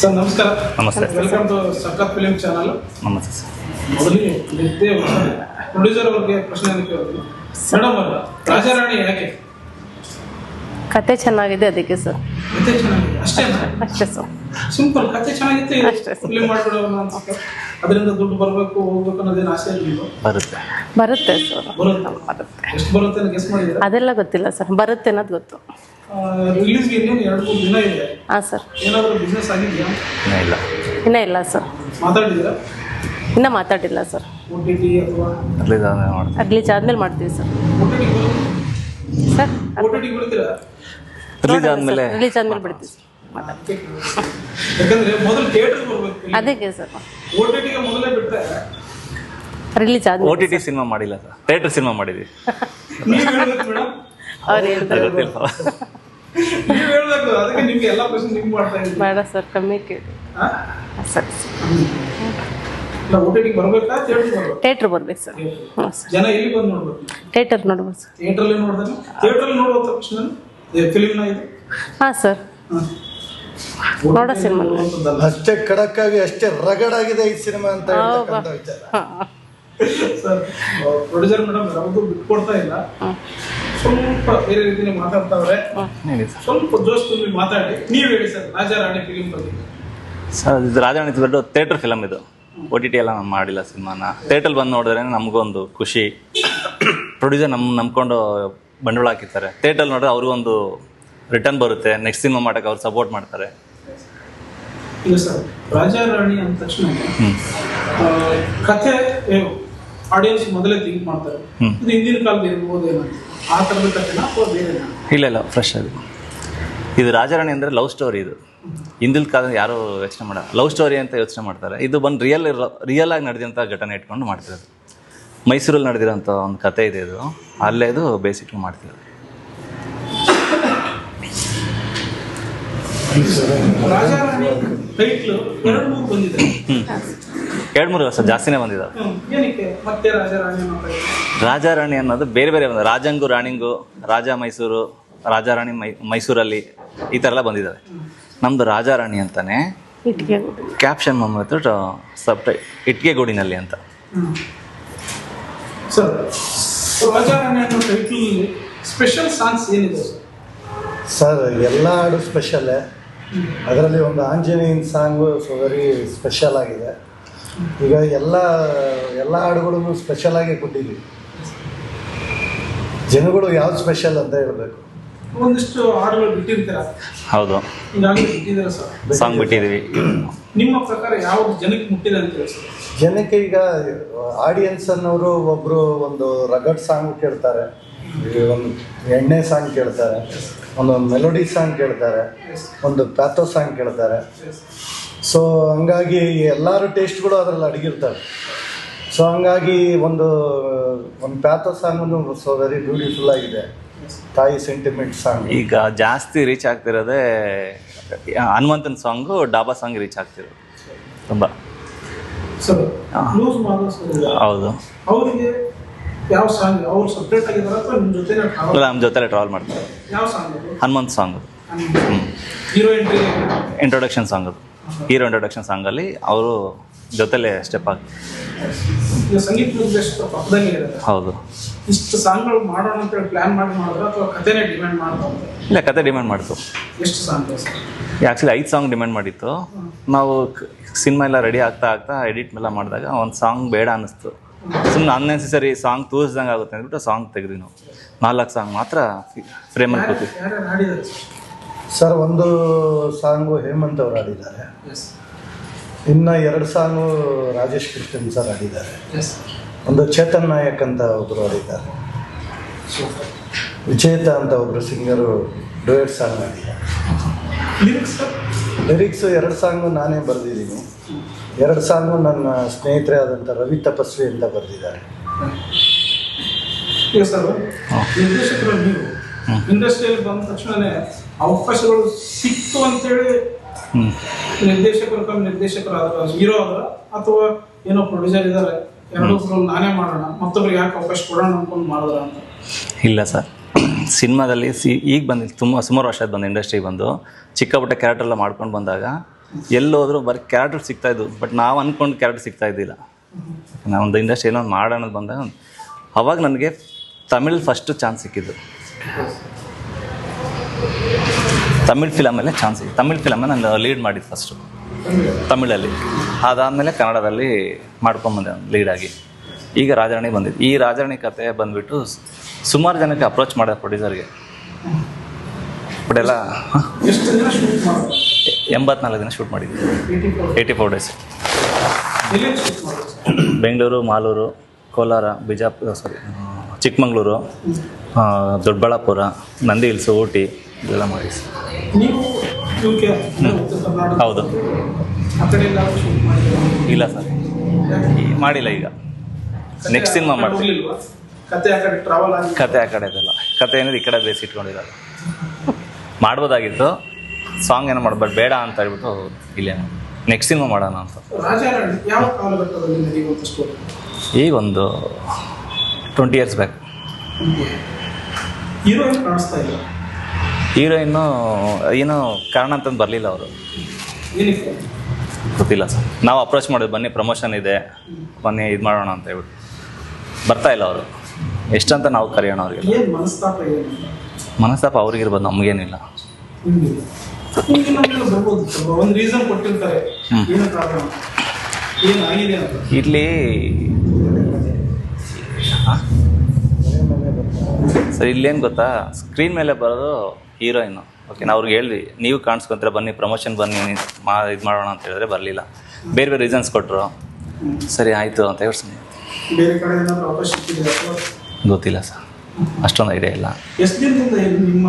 Sir ನಮಸ್ಕಾರ. ನಮಸ್ತೆ. Welcome to ಸರ್ಕಾರ ಫಿಲಿಂ ಚಾನಲ್ ನಮಸ್ತೆ ಸರ್. ಮೊದಲಿಗೆ ನಿದ್ದೆ ಪ್ರೊಡ್ಯೂಸರ್ ಅವ್ರಿಗೆ ಪ್ರಶ್ನೆ ಕೇಳ್ತೀನಿ ಮೇಡಮ್ ಅವರು ರಾಜಾರಾಣಿ ಯಾಕೆ ಕತೆ ಚೆನ್ನಾಗಿದೆ ಅದಕ್ಕೆ ಸರ್. ಕತೆ ಚೆನ್ನಾಗಿದೆ. ಅಷ್ಟೇ ಅಷ್ಟೇ ಸರ್. ಸಿಂಪಲ್ ಕತೆ ಚೆನ್ನಾಗಿತ್ತು. ಅಷ್ಟೇ. ಫಿಲಿಂ ಮಾಡ್ಬಿಡೋಣ ಅಂತ. ಅದರಿಂದ ದುಡ್ಡು ಬರಬೇಕು ಹೋಗ್ಬೇಕು ಅನ್ನೋದೇನು ಆಸೆ ಇರಲಿಲ್ಲ ಬರುತ್ತೆ. ಬರುತ್ತೆ ಸರ್ ಬರುತ್ತೆ. ಅದೆಲ್ಲ ಗೊತ್ತಿಲ್ಲ ಸರ್ ಬರುತ್ತೆ ಅನ್ನೋದು ಗೊತ್ತು. ಹಾಂ ಸರ್ ಇಲ್ಲ. ಇನ್ನೂ ಇಲ್ಲ ಸರ್ ಮಾತಾಡಿದ್ದೀರಾ? ಇನ್ನೂ ಮಾತಾಡಿಲ್ಲ ಸರ್ ರಿಲೀಸ್ ಆದ್ಮೇಲೆ ಮಾಡ್ತೀವಿ ಸರ್ ಸರ್ ರಿಲೀಸ್ ಆದಮೇಲೆ ರಿಲೀಸ್ ಆದ್ಮೇಲೆ ಬಿಡ್ತೀವಿ ಸರ್ ಮಾತಾಡ್ತೀವಿ. ಯಾಕಂದ್ರೆ ಮೊದಲು ಥಿಯೇಟರ್ ಬರ್ಬೇಕು ಅದಕ್ಕೆ ಸರ್ ಓ ರಿಲೀಸ್ ಓ ಆದ್ಮೇಲೆ ಟಿ ಟಿ ಸಿನಿಮಾ ಮಾಡಿಲ್ಲ ಸರ್. ಥಿಯೇಟರ್ ಸಿನಿಮಾ ಮಾಡಿದ್ವಿ. ನೀವ್ ಹೇಳ್ಬೇಕು ಮೇಡಮ್ ಅವ್ರು ಹೇಳ್ತಾರೆ. ಗೊತ್ತಿಲ್ಲ. ಹೇಳ್ಬೇಕು ಅದಕ್ಕೆ ನಿಮ್ಗೆ ಎಲ್ಲಾ ಪ್ರಶ್ನೆ ನಿಮ್ಗೆ ಮಾಡ್ತಾ ಇದ್ದೀನಿ. ಬೇಡ ಸರ್ ಕಮ್ಮಿ ಕೇಳಿ. ಹಾ? ಸರಿ ಓ ಥಿಯೇಟರ್ ಬರ್ಬೇಕು? ಥಿಯೇಟ್ರ್ ಬರ್ಬೇಕು? ಸರ್. ಹ್ಞೂ ಸರ್. ಜನ ಇಲ್ಲಿ ಬಂದು ನೋಡ್ಬೇಕು? ಥಿಯೇಟರ್ ನೋಡ್ಬೋದು ಸರ್. ನೋಡುವ ತಕ್ಷಣ ಫಿಲಿಮ್ನ ಇದು? ಹಾಂ ಸರ್. ನೋಡೋ ಸಿನಿಮಾ ಅಷ್ಟೇ ಖಡಕ್ ಆಗಿ ಅಷ್ಟೇ ರಗಡಾಗಿದೆ ಆಗಿದೆ ಈ ಸಿನಿಮಾ ಅಂತ ಹೇಳ್ತಕ್ಕಂಥ ವಿಚಾರ ಹಾಂ. ಸರ್ ಪ್ರೊಡ್ಯೂಸರ್ ಮೇಡಮ್ ಯಾವುದು ಬಿಟ್ಕೊಡ್ತಾ ಇಲ್ಲ. ಸ್ವಲ್ಪ ಬೇರೆ ರೀತಿಯಲ್ಲಿ ಮಾತಾಡ್ತಾವ್ರೆ. ಸ್ವಲ್ಪ ಜೋಶ್ ತುಂಬಿ ಮಾತಾಡಿ. ನೀವ್ ಹೇಳಿ ಸರ್ ರಾಜಾರಾಣಿ ಫಿಲಿಂ ಬಗ್ಗೆ. ಸರ್ ಇದು ರಾಜಾಣಿ ದೊಡ್ಡ ಥಿಯೇಟರ್ ಫಿಲಮ್ ಇದು. ಒ ಟಿ ಟಿ ಎಲ್ಲ ನಾನು ಮಾಡಿಲ್ಲ ಸಿನಿಮಾನ. ಥಿಯೇಟರ್ ಬಂದು ನೋಡಿದ್ರೆ ನಮಗೊಂದು ಖುಷಿ. ಪ್ರೊಡ್ಯೂಸರ್ ನಮ್ಮ ನಂಬ್ಕೊಂಡು ಬಂಡವಾಳ ಹಾಕಿರ್ತಾರೆ. ಥಿಯೇಟರ್ ನೋಡಿದ್ರೆ ಅವ್ರಿಗೊಂದು ರಿಟರ್ನ್ ಬರುತ್ತೆ. ನೆಕ್ಸ್ಟ್ ಸಿನಿಮಾ ಮಾಡೋಕೆ ಅವ್ರು ಸಪೋರ್ಟ್ ಮಾಡ್ತಾರೆ. ಇಲ್ಲ ಸರ್ ರಾಜಾರಾಣಿ ಅಂದ ತಕ್ಷಣ ಕಥೆ ಆಡಿಯನ್ಸ್ ಮೊದಲೇ ಥಿಂಕ್ ಮಾಡ್ತಾರೆ. ಇದು ಹಿಂದಿನ ಕಾಲದ ಇರ್ಬೋದೇನೋ ಆ ಥರದ ಕಥೆನಾ ಅಥವಾ ಬೇರೆ ಇಲ್ಲ ಇಲ್ಲ ಫ್ರೆಶ್ ಆಗಿ. ಇದು ರಾಜಾರಾಣಿ ಅಂದರೆ ಲವ್ ಸ್ಟೋರಿ ಇದು. ಹಿಂದಿನ ಕಾಲ ಯಾರು ಯೋಚನೆ ಮಾಡಲ್ಲ ಲವ್ ಸ್ಟೋರಿ ಅಂತ ಯೋಚನೆ ಮಾಡ್ತಾರೆ. ಇದು ಬಂದು ರಿಯಲ್ ರಿಯಲ್ ಆಗಿ ನಡೆದಂಥ ಘಟನೆ ಇಟ್ಕೊಂಡು ಮಾಡ್ತಿರೋದು. ಮೈಸೂರಲ್ಲಿ ನಡೆದಿರೋಂಥ ಒಂದು ಕತೆ ಇದೆ ಇದು. ಅಲ್ಲೇ ಇದು ಬೇಸಿಕ್ಲಿ ಮಾಡ್ತಿರೋದು. ಎರಡು ಮೂರು ಬಂದಿದೆ ಎರಡು ಮೂರು ವರ್ಷ ಜಾಸ್ತಿನೇ ಬಂದಿದ್ದಾವೆ ಹ್ಮ್. ಮತ್ತೆ ರಾಜಾ ರಾಣಿ ಅನ್ನೋ ರಾಜಾರಾಣಿ ಅನ್ನೋದು ಬೇರೆ ಬೇರೆ ಬಂದ ರಾಜಂಗು ರಾಣಿಂಗು ರಾಜ ಮೈಸೂರು ರಾಜಾರಾಣಿ ಮೈ ಮೈಸೂರಲ್ಲಿ ಈ ಥರ ಎಲ್ಲ ಬಂದಿದ್ದಾವೆ ನಮ್ಮದು ರಾಜಾರಾಣಿ ಅಂತಾನೆ ಕ್ಯಾಪ್ಷನ್ ಬಂದ್ಬಿಟ್ಟು ಸಬ್ ಟೈ ಇಟ್ಗೆ ಗೂಡಿನಲ್ಲಿ ಅಂತ ಸ್ಪೆಷಲ್ ಸಾಂಗ್ಸ್ ಏನಿದೆ? ಸರ್ ಸರ್ ಎಲ್ಲ ಹಾಡು ಸ್ಪೆಷಲ್ ಅದರಲ್ಲಿ ಒಂದು ಆಂಜನೇಯನ್ ಸಾಂಗು ವೆರಿ ಸ್ಪೆಷಲ್ ಆಗಿದೆ. ಈಗ ಎಲ್ಲ ಎಲ್ಲ ಹಾಡುಗಳನ್ನು ಸ್ಪೆಷಲ್ ಆಗಿ ಕೊಟ್ಟಿದ್ದೀವಿ. ಜನಗಳು ಯಾವ್ದು ಸ್ಪೆಷಲ್ ಅಂತ ಹೇಳಬೇಕು? ಒಂದಿಷ್ಟು ಹಾಡುಗಳು ಬಿಟ್ಟಿರ್ತೀರಾ? ಹೌದು. ಈಗಾಗಲೇ ಬಿಟ್ಟಿದ್ದೀರಾ ಸರ್? ಸಾಂಗ್ ಬಿಟ್ಟಿದ್ದೀವಿ. ನಿಮ್ಮ ಪ್ರಕಾರ ಯಾವ ಜನಕ್ಕೆ ಮುಟ್ಟಿದೆ ಅಂತ ಹೇಳಿ ಸರ್? ಜನಕ್ಕೆ ಈಗ ಆಡಿಯನ್ಸ್ ಅನ್ನೋರು ಒಬ್ಬರು ಒಂದು ರಗಡ್ ಸಾಂಗ್ ಕೇಳ್ತಾರೆ ಈ ಒಂದು ಎಣ್ಣೆ ಸಾಂಗ್ ಕೇಳ್ತಾರೆ. ಒಂದು ಮೆಲೋಡಿ ಸಾಂಗ್ ಕೇಳ್ತಾರೆ ಒಂದು ಪ್ಯಾಥೋ ಸಾಂಗ್ ಕೇಳ್ತಾರೆ. ಸೊ ಹಂಗಾಗಿ ಎಲ್ಲರ ಟೇಸ್ಟ್ಗಳು ಅದರಲ್ಲಿ ಅಡಗಿರ್ತವೆ. ಸೊ ಹಂಗಾಗಿ ಒಂದು ಒಂದು ಪ್ಯಾಥೋ ಸಾಂಗ್ ಒಂದು ಸೊ ವೆರಿ ಬ್ಯೂಟಿಫುಲ್ ಆಗಿದೆ. ತಾಯಿ ಸೆಂಟಿಮೆಂಟ್ ಸಾಂಗ್ ಈಗ ಜಾಸ್ತಿ ರೀಚ್ ಆಗ್ತಿರೋದೇ ಹನುಮಂತನ ಸಾಂಗು ಡಾಬಾ ಸಾಂಗ್ ರೀಚ್ ಆಗ್ತಿರೋದು. ತುಂಬ. ಹೌದು. ಸಾಂಗ್ ಅವ್ರು ಸಪ್ರೇಟ್ ಆಗಿದ್ದಾರೆ ಅಥವಾ ನಿಮ್ಮ ಜೊತೆ ಅಲ್ಲ ನಮ್ಮ ಜೊತೆಲೆ ಟ್ರಾವೆಲ್ ಮಾಡ್ತಾರೆ. ಹನುಮಂತ್ ಸಾಂಗ್ ಇಂಟ್ರೊಡಕ್ಷನ್ ಸಾಂಗ್ ಅದು. ಹೀರೋ ಇಂಟ್ರೊಡಕ್ಷನ್ ಸಾಂಗಲ್ಲಿ ಅವರು ಜೊತೆಲೆ ಸ್ಟೆಪ್ ಆಗಿ ಹೌದು. ಇಷ್ಟು ಸಾಂಗ್ಗಳು ಮಾಡೋಣ ಅಂತ ಹೇಳಿ ಪ್ಲಾನ್ ಮಾಡಿ ಮಾಡಿದ್ರ ಅಥವಾ ಕಥೆನೇ ಡಿಮ್ಯಾಂಡ್ ಮಾಡ್ತಾ ಇಲ್ಲ ಕತೆ ಡಿಮ್ಯಾಂಡ್ ಮಾಡ್ತು. ಎಷ್ಟು ಸಾಂಗ್ ಸರ್? ಆ್ಯಕ್ಚುಲಿ ಐದು ಸಾಂಗ್ ಡಿಮ್ಯಾಂಡ್ ಮಾಡಿತ್ತು. ನಾವು ಸಿನಿಮಾ ಎಲ್ಲ ರೆಡಿ ಆಗ್ತಾ ಆಗ್ತಾ ಎಡಿಟ್ ಎಲ್ಲ ಮಾಡಿದಾಗ ಒಂದು ಸಾಂಗ್ ಬೇಡ ಅನ್ನಿಸ್ತು ಸುಮ್ಮನೆ ಅನ್ನೆಸೆಸರಿ ಸಾಂಗ್ ತೋರಿಸ್ದಂಗೆ ಆಗುತ್ತೆ ಅಂದ್ಬಿಟ್ಟು ಸಾಂಗ್ ತೆಗೆದ್ವಿ ನಾವು. ನಾಲ್ಕು ಸಾಂಗ್ ಮಾತ್ರ ಫ್ರೇಮ್ ಅಲ್ಲಿ ಯಾರ್ಯಾರು ಸರ್ ಒಂದು ಸಾಂಗು ಹೇಮಂತ್ ಅವರು ಆಡಿದ್ದಾರೆ ಎಸ್ ಇನ್ನು ಎರಡು ಸಾಂಗು ರಾಜೇಶ್ ಕೃಷ್ಣನ್ ಸರ್ ಆಡಿದ್ದಾರೆ ಎಸ್ ಒಂದು ಚೇತನ್ ನಾಯಕ್ ಅಂತ ಒಬ್ಬರು ಆಡಿದ್ದಾರೆ ಸೂಪರ್ ವಿಜೇತ ಅಂತ ಒಬ್ಬರು ಸಿಂಗರು ಡುಯೆಟ್ ಸಾಂಗ್ ಆಡಿದ್ದಾರೆ ಲಿರಿಕ್ಸು ಎರಡು ಸಾಂಗು ನಾನೇ ಬರೆದಿದ್ದೀನಿ. ಎರಡು ಸಾಂಗು ನನ್ನ ಸ್ನೇಹಿತರೆ ಆದಂಥ ರವಿ ತಪಸ್ವಿ ಅಂತ ಬರೆದಿದ್ದಾರೆ. ನಿರ್ದೇಶಕರು ನೀವು ಇಂಡಸ್ಟ್ರಿಯಲ್ಲಿ ಬಂದ ತಕ್ಷಣನೇ ಅವಕಾಶಗಳು ಸಿಕ್ತು ಅಂತೇಳಿ ಹ್ಞೂ ನಿರ್ದೇಶಕರು ತಮ್ಮ ನಿರ್ದೇಶಕರು ಆದ್ರ ಹೀರೋ ಆದ್ರ ಅಥವಾ ಏನೋ ಪ್ರೊಡ್ಯೂಸರ್ ಇದ್ದಾರೆ ಎರಡೂ ನಾನೇ ಮಾಡೋಣ ಮತ್ತೊಬ್ರಿಗೆ ಯಾಕೆ ಅವಕಾಶ ಕೊಡೋಣ ಅನ್ಕೊಂಡು ಮಾಡಿದ್ರ ಅಂತ? ಇಲ್ಲ ಸರ್. ಸಿನಿಮಾದಲ್ಲಿ ಸಿ ಈಗ ಬಂದಿತ್ತು ತುಂಬ ಸುಮಾರು ವರ್ಷ ಆಯ್ತು ಬಂದು ಇಂಡಸ್ಟ್ರಿಗೆ ಬಂದು ಚಿಕ್ಕ ಪುಟ್ಟ ಕ್ಯಾರೆಕ್ಟರ್ ಎಲ್ಲ ಮಾಡ್ಕೊಂಡು ಬಂದಾಗ ಎಲ್ಲೋದ್ರೂ ಬರೀ ಕ್ಯಾರೆಕ್ಟರ್ ಸಿಗ್ತಾ ಇದ್ವು. ಬಟ್ ನಾವು ಅಂದ್ಕೊಂಡು ಕ್ಯಾರೆಕ್ಟರ್ ಸಿಗ್ತಾ ಇದ್ದಿಲ್ಲ. ಒಂದು ಇಂಡಸ್ಟ್ರಿ ಏನೋ ಮಾಡೋಣ ಅಂತ ಬಂದಾಗ ಅವಾಗ ನನಗೆ ತಮಿಳ್ ಫಸ್ಟು ಚಾನ್ಸ್ ಸಿಕ್ಕಿದ್ದು. ತಮಿಳ್ ಫಿಲಮಲ್ಲೇ ಚಾನ್ಸ್ ಸಿಕ್ಕಿತ್ತು ತಮಿಳ್ ಫಿಲಮೇ ನಾನು ಲೀಡ್ ಮಾಡಿದ್ದು ಫಸ್ಟು ತಮಿಳಲ್ಲಿ. ಅದಾದಮೇಲೆ ಕನ್ನಡದಲ್ಲಿ ಮಾಡ್ಕೊಂಬಂದೆ ಲೀಡಾಗಿ ಈಗ ರಾಜರಾಣಿ ಬಂದಿದ್ದು. ಈ ರಾಜರಾಣಿ ಕತೆ ಬಂದುಬಿಟ್ಟು ಸುಮಾರು ಜನಕ್ಕೆ ಅಪ್ರೋಚ್ ಮಾಡೋ ಪ್ರೊಡ್ಯೂಸರ್ಗೆ ಬಟ್ ಎಲ್ಲ ಎಂಬತ್ನಾಲ್ಕು ದಿನ ಶೂಟ್ ಮಾಡಿದ್ವಿ. Eighty four days Bengaluru Malur Kolar Bijapur sorry Chikkamagaluru Doddaballapur Nandi hills Ooty ಇದೆಲ್ಲ ಮಾಡಿ. ಹೌದು. ಇಲ್ಲ ಸರ್. ಮಾಡಿಲ್ಲ ಈಗ. ನೆಕ್ಸ್ಟ್ ಸಿನಿಮಾ ಮಾಡ್ತೀವಿ. ಕತೆ ಆ ಕಡೆ ಟ್ರಾವೆಲ್ ಆಗಿ ಕತೆ ಆ ಕಡೆ ಇದೆಲ್ಲ ಕತೆ ಏನಿದೆ? ಈ ಕಡೆ ಬೇಸ್ ಇಟ್ಕೊಂಡಿದ್ದಾರೆ ಮಾಡ್ಬೋದಾಗಿತ್ತು. ಸಾಂಗ್ ಏನೋ ಮಾಡ್ಬಾರ್ದು ಬೇಡ ಅಂತ ಹೇಳ್ಬಿಟ್ಟು ಇಲ್ಲೇ ನೆಕ್ಸ್ಟ್ ಸಿನಿಮಾ ಮಾಡೋಣ ಅಂತ. ಈಗ ಒಂದು ಟ್ವೆಂಟಿ ಇಯರ್ಸ್ ಬ್ಯಾಕ್ ಹೀರೋಯಿನ್ನು ಏನೋ ಕಾರಣ ಅಂತಂದು ಬರಲಿಲ್ಲ ಅವರು. ಗೊತ್ತಿಲ್ಲ ಸರ್. ನಾವು ಅಪ್ರೋಚ್ ಮಾಡಿದ್ವಿ ಬನ್ನಿ ಪ್ರಮೋಷನ್ ಇದೆ. ಬನ್ನಿ ಇದು ಮಾಡೋಣ ಅಂತ ಹೇಳ್ಬಿಟ್ಟು. ಬರ್ತಾ ಇಲ್ಲ ಅವರು. ಎಷ್ಟಂತ ನಾವು ಕರೆಯೋಣ ಅವ್ರಿಗೆ. ಮನಸ್ತಾಪ ಅವ್ರಿಗಿರ್ಬೋದು, ನಮಗೇನಿಲ್ಲ. ಇಲ್ಲಿ ಸರ್, ಇಲ್ಲೇನು ಗೊತ್ತಾ? ಸ್ಕ್ರೀನ್ ಮೇಲೆ ಬರೋದು ಹೀರೋಯಿನು. ಓಕೆ ನಾವು ಅವ್ರಿಗೆ ಹೇಳಿದ್ವಿ ನೀವು ಕಾಣಿಸ್ಕೊಂತೀರ, ಬನ್ನಿ ಪ್ರಮೋಷನ್ ಬನ್ನಿ ಮಾ, ಇದು ಮಾಡೋಣ ಅಂತ ಹೇಳಿದ್ರೆ ಬರಲಿಲ್ಲ. ಬೇರೆ ಬೇರೆ ರೀಸನ್ಸ್ ಕೊಟ್ಟರು ಸರಿ, ಆಯಿತು ಅಂತ ಹೇಳಿ ಅಥವಾ ಗೊತ್ತಿಲ್ಲ ಸರ್. ಅಷ್ಟೊಂದು ಐಡಿಯಾ ಇಲ್ಲ. ಎಷ್ಟು ದಿನದಿಂದ ನಿಮ್ಮ